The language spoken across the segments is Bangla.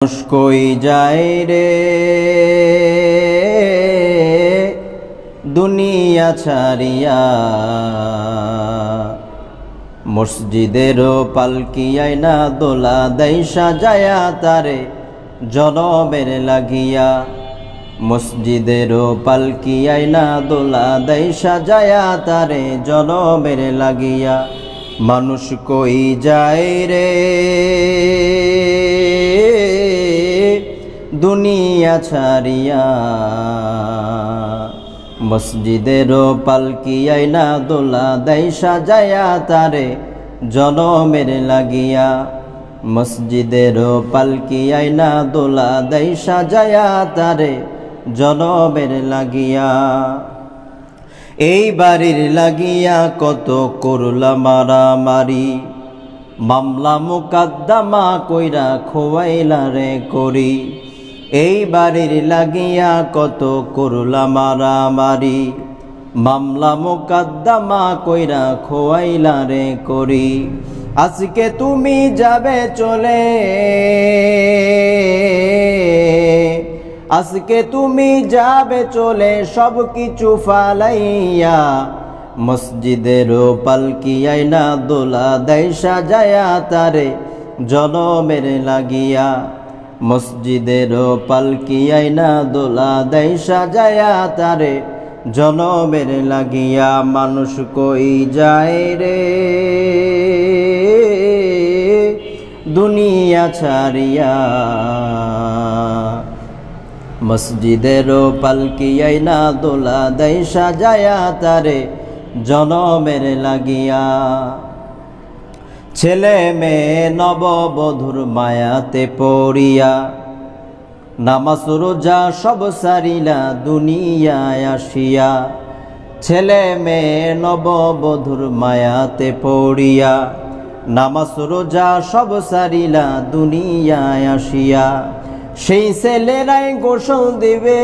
মানুষ কই যায় রে? দুনিয়া ছাড়িয়া মসজিদেরও পালকি আয়না দোলা দেয় সাজায়া তারে জনমের লাগিয়া। মসজিদেরও পালকি আয়না দোলা দেয় সাজায়া তারে জনমের লাগিয়া। মানুষ কই যায় রে? দুনিয়া ছাড়িয়া। মসজিদেরও পালকি আইনা দোলা দেয় সাজায়া তারে জনমের লাগিয়া। মসজিদেরও পালকি আইনা দোলা দেয় সাজায়া তারে জনমের লাগিয়া। এই বাড়ির লাগিয়া কত করলা মারামারি। মামলা মুকাদ্দামা কইরা খোয়াইলা রে করি। এই বাড়ির লাগিয়া কত করলা মারামারি। মামলা মুকাদ্দামা কইরা খোয়াইলা রে করি। আজকে তুমি যাবে চলে। আজকে তুমি যাবে চলে সব কিছু ফালাইয়া। মসজিদের পালকি আইনা দোলা দেয় সাজায়া তারে জনমের লাগিয়া। মসজিদের পালকি আইনা দোলা দেয় সাজায়া তারে, জনমের লাগিয়া মানুষ কই যায় রে? দুনিয়া ছাড়িয়া মসজিদেরও পালকি আইনা দোলা দেয় সাজায়া তারে, জনমের লাগিয়া ছেলে মেয়ে নববধুর মায়াতে পড়িয়া, নামাজ, রোজা সব সারিলা দুনিয়ায় আসিয়া, ছেলে মেয়ে নববধুর মায়াতে পড়িয়া, নামাজ, রোজা সব সারিলা দুনিয়ায় আসিয়া, সেই ছেলেরাই গোসল দিবে।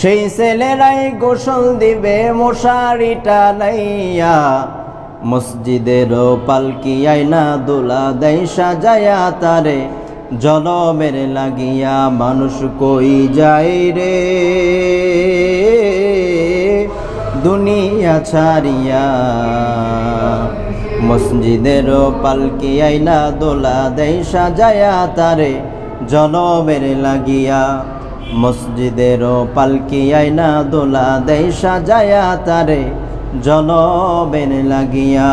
সেই ছেলেরাই গোসল দিবে, মশারিটা নাইয়া মসজিদের পালকি আইনা দোলা দেয় সাজায়া তারে, জনমের লাগিয়া মানুষ কই যায় রে? দুনিয়া ছাড়িয়া। মসজিদের পালকি আইনা দোলা দেয় সাজায়া তারে, জনমের লাগিয়া মসজিদের পালকি আইনা দোলা দেয় সাজায়া তারে জনমের লাগিয়া।